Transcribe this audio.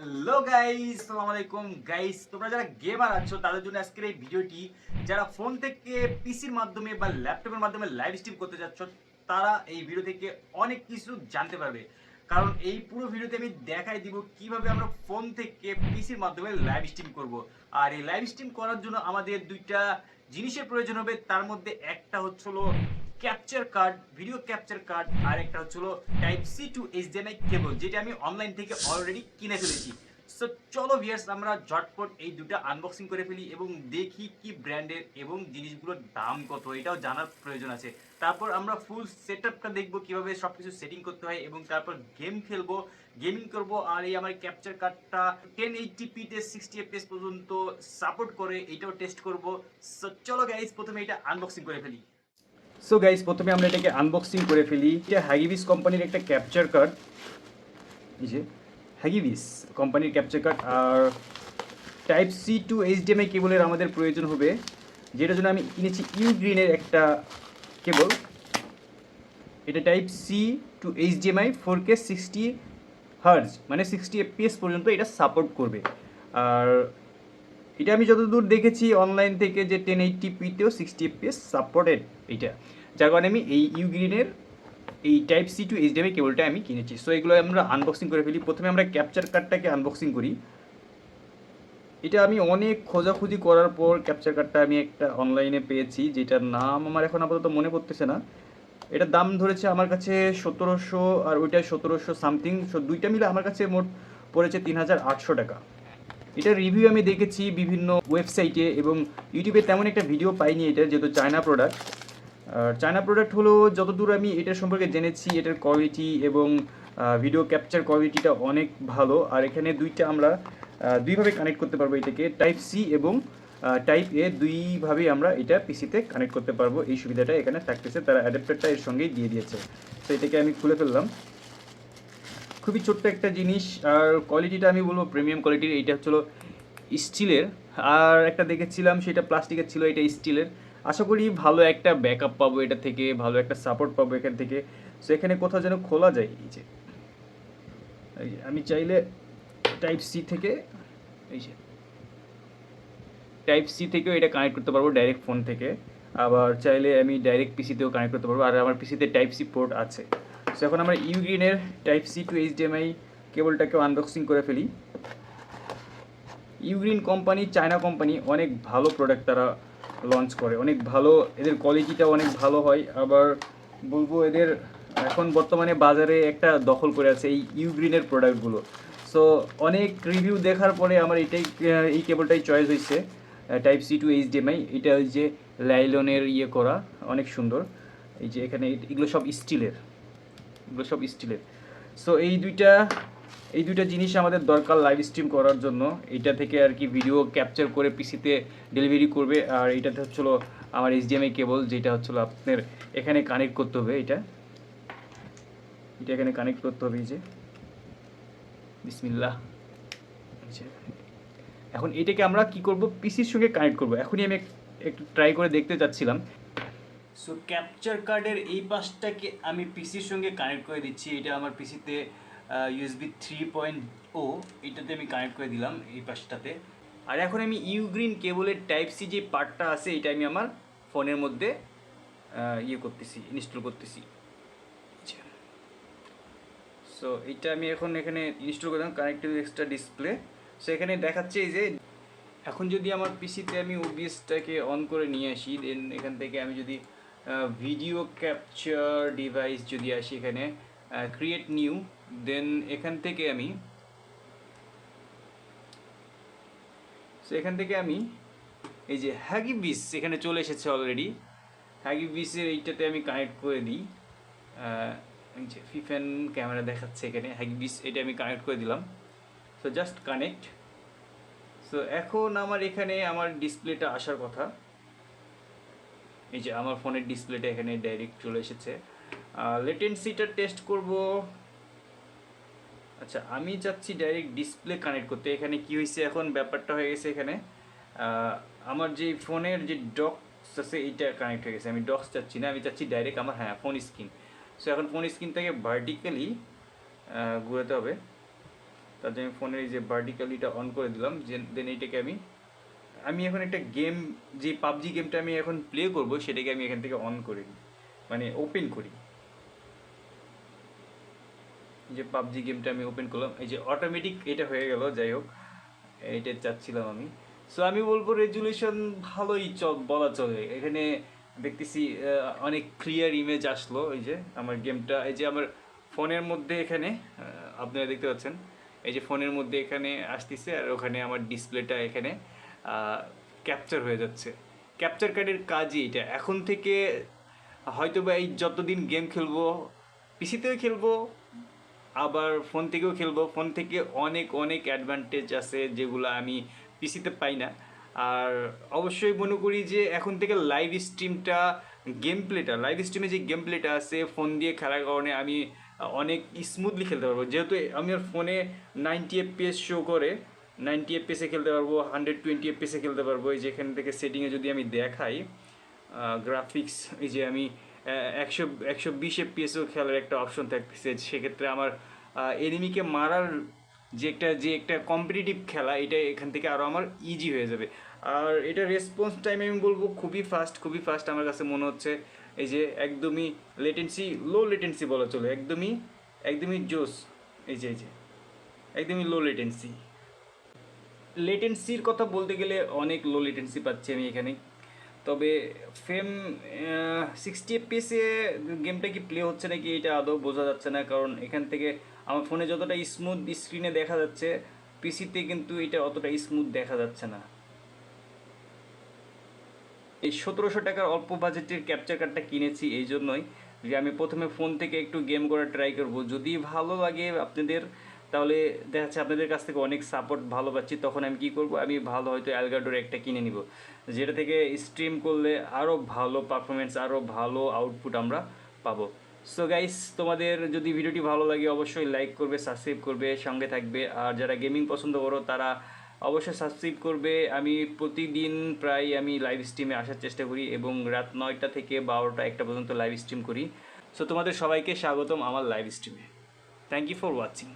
Hello guys আসসালামু আলাইকুম guys, তোমরা যারা গেমার আছো, তাদের জন্য আজকের এই ভিডিওটি, যারা ফোন থেকে পিসির মাধ্যমে বা ল্যাপটপের মাধ্যমে লাইভ স্ট্রিম করতে যাচ্ছ, তারা এই ভিডিও থেকে অনেক কিছু জানতে পারবে। কারণ এই পুরো ভিডিওতে আমি দেখাই দিব কীভাবে আমরা ফোন থেকে পিসির মাধ্যমে লাইভ স্ট্রিম করব। আর এই লাইভ স্ট্রিম করার জন্য আমাদের দুইটা জিনিসের প্রয়োজন হবে। তার মধ্যে একটা হচ্ছিল capture card video capture card আর একটা হচ্ছিল type C to HDMI cable যেটা আমি অনলাইন থেকে অলরেডি কিনে ফেলেছি। সো চলো ভিয়ার্স আমরা ঝটপট এই দুটো আনবক্সিং করে ফেলি এবং দেখি কি ব্র্যান্ডের এবং জিনিসগুলোর দাম কত, এটাও জানার প্রয়োজন আছে। তারপর আমরা ফুল সেট আপটা দেখব, কীভাবে সব কিছু সেটিং করতে হয় এবং তারপর গেম খেলব গেমিং করব, আর এই আমার ক্যাপচার কার্ডটা টেন এইটটি পিতে সিক্সটি এফপিএস পর্যন্ত সাপোর্ট করে, এটাও টেস্ট করব। সো চলো গাইজ প্রথমে এটা আনবক্সিং করে ফেলি। সো গাইজ প্রথমে আমরা এটাকে আনবক্সিং করে ফেলি। এটা হ্যাগিবিস কোম্পানির একটা ক্যাপচার কার্ড এই যে হ্যাগিবিস কোম্পানির ক্যাপচার কার্ড আর টাইপ সি টু এইচডিএমআই কেবলের আমাদের প্রয়োজন হবে, যেটার জন্য আমি কিনেছি ইউ গ্রিনের একটা কেবল। এটা type C to HDMI four K sixty hertz মানে সিক্সটি এফপিএস পর্যন্ত এটা সাপোর্ট করবে। আর এটা আমি যতদূর দেখেছি অনলাইন থেকে যে টেন এইটটি পিতেও সিক্সটি এফপিএস সাপোর্টেড এইটা যার কারণে আমি এই ইউগ্রিনের এই টাইপ সি টু এইচডিএমআই কেবলটা আমি কিনেছি। সো এগুলো আমরা আনবক্সিং করে ফেলি। প্রথমে আমরা ক্যাপচার কার্ডটাকে আনবক্সিং করি। এটা আমি অনেক খোঁজাখুঁজি করার পর ক্যাপচার কার্ডটা আমি একটা অনলাইনে পেয়েছি, যেটার নাম আমার এখন আপাতত মনে পড়তেছে না। এটার দাম ধরেছে আমার কাছে সতেরোশো আর ওইটা সতেরোশো সামথিং সো দুইটা মিলে আমার কাছে মোট পড়েছে তিন হাজার আটশো টাকা। এটার রিভিউ আমি দেখেছি বিভিন্ন ওয়েবসাইটে এবং ইউটিউবে তেমন একটা ভিডিও পাইনি এটার, যেহেতু চায়না প্রোডাক্ট আর চায়না প্রোডাক্ট হলো, যতদূর আমি এটার সম্পর্কে জেনেছি, এটার কোয়ালিটি এবং ভিডিও ক্যাপচার কোয়ালিটিটা অনেক ভালো। আর এখানে দুইটা আমরা দুইভাবে কানেক্ট করতে পারব এটাকে টাইপ সি এবং টাইপ এ দুইভাবেই আমরা এটা পিসিতে কানেক্ট করতে পারব। এই সুবিধাটা এখানে থাকতেছে, তারা অ্যাডাপ্টারটা এর সঙ্গেই দিয়ে দিয়েছে। তো এটাকে আমি খুলে ফেললাম। খুবই ছোট্ট একটা জিনিস আর কোয়ালিটিটা আমি বলব প্রিমিয়াম কোয়ালিটির এইটা হচ্ছিল স্টিলের আর একটা দেখেছিলাম সেটা প্লাস্টিকের ছিল এটা স্টিলের আশা করি ভালো একটা ব্যাকআপ পাবো এটা থেকে ভালো একটা সাপোর্ট পাবো এখান থেকে। সো এখানে কোথাও যেন খোলা যায় এই যে, আমি চাইলে টাইপ সি থেকে এই যে। টাইপ সি থেকেও এটা কানেক্ট করতে পারব ডাইরেক্ট ফোন থেকে। আবার চাইলে আমি ডাইরেক্ট পিসিতেও কানেক্ট করতে পারব। আর আমার পিসিতে টাইপ সি পোর্ট আছে। সো এখন আমরা ইউগ্রিনের টাইপ সি টু এইচডিএমআই কেবলটাকেও আনবক্সিং করে ফেলি। ইউগ্রিন কোম্পানি, চায়না কোম্পানি অনেক ভালো প্রোডাক্ট তারা লঞ্চ করে। অনেক ভালো, এদের কোয়ালিটিটা অনেক ভালো হয়। আবার বলব এদের এখন বর্তমানে বাজারে একটা দখল করে আছে এই ইউগ্রিনের প্রোডাক্টগুলো সো অনেক রিভিউ দেখার পরে আমার এটাই, এই কেবলটাই চয়েস হয়েছে টাইপ সি টু এইচডিএমআই এটা ওই যে লাইলনের ইয়ে করা, অনেক সুন্দর। এই যে এখানে এগুলো সব স্টিলের এগুলো সব স্টিলের। সো এই দুইটা এই দুইটা জিনিস আমাদের দরকার লাইভ স্ট্রিম করার জন্য। এটা থেকে আর কি ভিডিও ক্যাপচার করে পিসিতে ডেলিভারি করবে। আর এটাতে হচ্ছিল আমার এইচডিএমআই কেবল যেটা হচ্ছিল আপনার এখানে কানেক্ট করতে হবে এটা এটা এখানে কানেক্ট করতে হবে, এই যে। যে। এখন এটাকে আমরা কি করব? পিসির সঙ্গে কানেক্ট করব। এখনই আমি একটু ট্রাই করে দেখতে চাচ্ছিলাম। সো ক্যাপচার কার্ডের এই পাশটাকে আমি পিসির সঙ্গে কানেক্ট করে দিচ্ছি। এটা আমার পিসিতে ইউএসবি থ্রি পয়েন্ট ও এটাতে আমি কানেক্ট করে দিলাম এই পাশটাতে আর এখন আমি ইউগ্রিন কেবলের টাইপ সি যে পার্টটা আছে, এটা আমি আমার ফোনের মধ্যে ইয়ে করতেছি ইনস্টল করতেছি। সো এটা আমি এখন এখানে ইনস্টল করলাম কানেক্টিভ এক্সট্রা ডিসপ্লে সো এখানে দেখাচ্ছে যে, এখন যদি আমার পিসিতে আমি ওবিএসটাকে অন করে নিয়ে আসি দেন এখান থেকে আমি যদি ভিডিও ক্যাপচার ডিভাইস যদি আসি এখানে ক্রিয়েট নিউ দেন এখান থেকে আমি সো এখান থেকে আমি, এই যে হ্যাগিবিস এখানে চলে এসেছে অলরেডি হ্যাগিবিসের এইটাতে আমি কানেক্ট করে দিই। ফিফেন ক্যামেরা দেখাচ্ছে এখানে হ্যাগিবিস এটা আমি কানেক্ট করে দিলাম। সো জাস্ট কানেক্ট সো এখন আমার এখানে আমার ডিসপ্লেটা আসার কথা। এই যে আমার ফোনের ডিসপ্লেটা এখানে ডাইরেক্ট চলে এসেছে। লেটেন্সিটা টেস্ট করব। আচ্ছা আমি চাচ্ছি ডাইরেক্ট ডিসপ্লে কানেক্ট করতে। এখানে কি হয়েছে এখন? ব্যাপারটা হয়ে গেছে এখানে। আমার যে ফোনের যে ডক্স আছে, এইটা কানেক্ট হয়ে গেছে। আমি ডক্স চাচ্ছি না, আমি চাচ্ছি ডাইরেক্ট আমার হ্যাঁ ফোন স্ক্রিন সো এখন ফোন স্ক্রিন থেকে ভার্টিক্যালি ঘুরাতে হবে। তার জন্য ফোনের এই যে ভার্টিক্যালিটা অন করে দিলাম। দেন এইটাকে আমি আমি এখন একটা গেম যে পাবজি গেমটা আমি এখন প্লে করব, সেটাকে আমি এখান থেকে অন করে দিই। মানে ওপেন করি। যে পাবজি গেমটা আমি ওপেন করলাম। এই যে অটোমেটিক এটা হয়ে গেল, যাই হোক। এইটা চাচ্ছিলাম আমি। সো আমি বলব রেজুলেশন ভালোই চল, বলা চলে। এখানে দেখতেছি অনেক ক্লিয়ার ইমেজ আসলো এই যে আমার গেমটা এই যে আমার ফোনের মধ্যে এখানে আপনারা দেখতে পাচ্ছেন। এই যে ফোনের মধ্যে এখানে আসতেছে, আর ওখানে আমার ডিসপ্লেটা এখানে। ক্যাপচার হয়ে যাচ্ছে। ক্যাপচার কার্ডের কাজই এটা। এখন থেকে হয়তো বা এই যতদিন গেম খেলব পিসিতেও খেলব, আবার ফোন থেকেও খেলব। ফোন থেকে অনেক অনেক অ্যাডভান্টেজ আছে যেগুলো আমি পিসিতে পাই না। আর অবশ্যই মনে করি যে এখন থেকে লাইভ স্ট্রিমটা গেম প্লেটা লাইভ স্ট্রিমে যে গেম প্লেটা আছে ফোন দিয়ে খেলার কারণে আমি অনেক স্মুথলি খেলতে পারব। যেহেতু আমি আর ফোনে নাইনটি এফপিএস শো করে নাইনটি এফপিএসে খেলতে পারব, হান্ড্রেড টোয়েন্টি এফপিএসে খেলতে পারব। এই যে এখান থেকে সেটিংয়ে যদি আমি দেখাই গ্রাফিক্স এই যে আমি একশো একশো বিশ এফপিএসও খেলার একটা অপশন থাকতেছে। সেক্ষেত্রে আমার এনিমিকে মারার যে একটা যে একটা কম্পিটিটিভ খেলা, এটা এখান থেকে আরও আমার ইজি হয়ে যাবে। আর এটা রেসপন্স টাইম আমি বলব খুবই ফাস্ট খুবই ফাস্ট আমার কাছে মনে হচ্ছে। এই যে একদমই লেটেন্সি লো লেটেন্সি বলা চলে, একদমই একদমই জোস। এই যে এই যে, একদমই লো লেটেন্সি লেটেন্সির কথা বলতে গেলে অনেক লো লেটেন্সি পাচ্ছি আমি এখানে। তবে ফ্রেম সিক্সটি এফপিএসে গেমটা কি প্লে হচ্ছে নাকি এটা আদৌ বোঝা যাচ্ছে না, কারণ এখান থেকে আমার ফোনে যতটা স্মুথ স্ক্রিনে দেখা যাচ্ছে পিসিতে কিন্তু এটা অতটা স্মুথ দেখা যাচ্ছে না। এই সতেরোশো টাকার অল্প বাজেটের ক্যাপচার কার্ডটা কিনেছি এই জন্যই যে আমি প্রথমে ফোন থেকে একটু গেম করার ট্রাই করব। যদি ভালো লাগে আপনাদের তাহলে দেখা যাচ্ছে আপনাদের কাছ থেকে অনেক সাপোর্ট ভালো পাচ্ছি, তখন আমি কি করব? আমি ভালো হয়তো অ্যালগাডোর একটা কিনে নিব। যেটা থেকে স্ট্রিম করলে আরও ভালো পারফরমেন্স আরও ভালো আউটপুট আমরা পাবো। সো গাইস তোমাদের যদি ভিডিওটি ভালো লাগে অবশ্যই লাইক করবে সাবস্ক্রাইব করবে, সঙ্গে থাকবে। আর যারা গেমিং পছন্দ করো, তারা অবশ্যই সাবস্ক্রাইব করবে। আমি প্রতিদিন প্রায় আমি লাইভ স্ট্রিমে আসার চেষ্টা করি এবং রাত নয়টা থেকে বারোটা একটা পর্যন্ত লাইভ স্ট্রিম করি। সো তোমাদের সবাইকে স্বাগতম আমার লাইভ স্ট্রিমে থ্যাংক ইউ ফর ওয়াচিং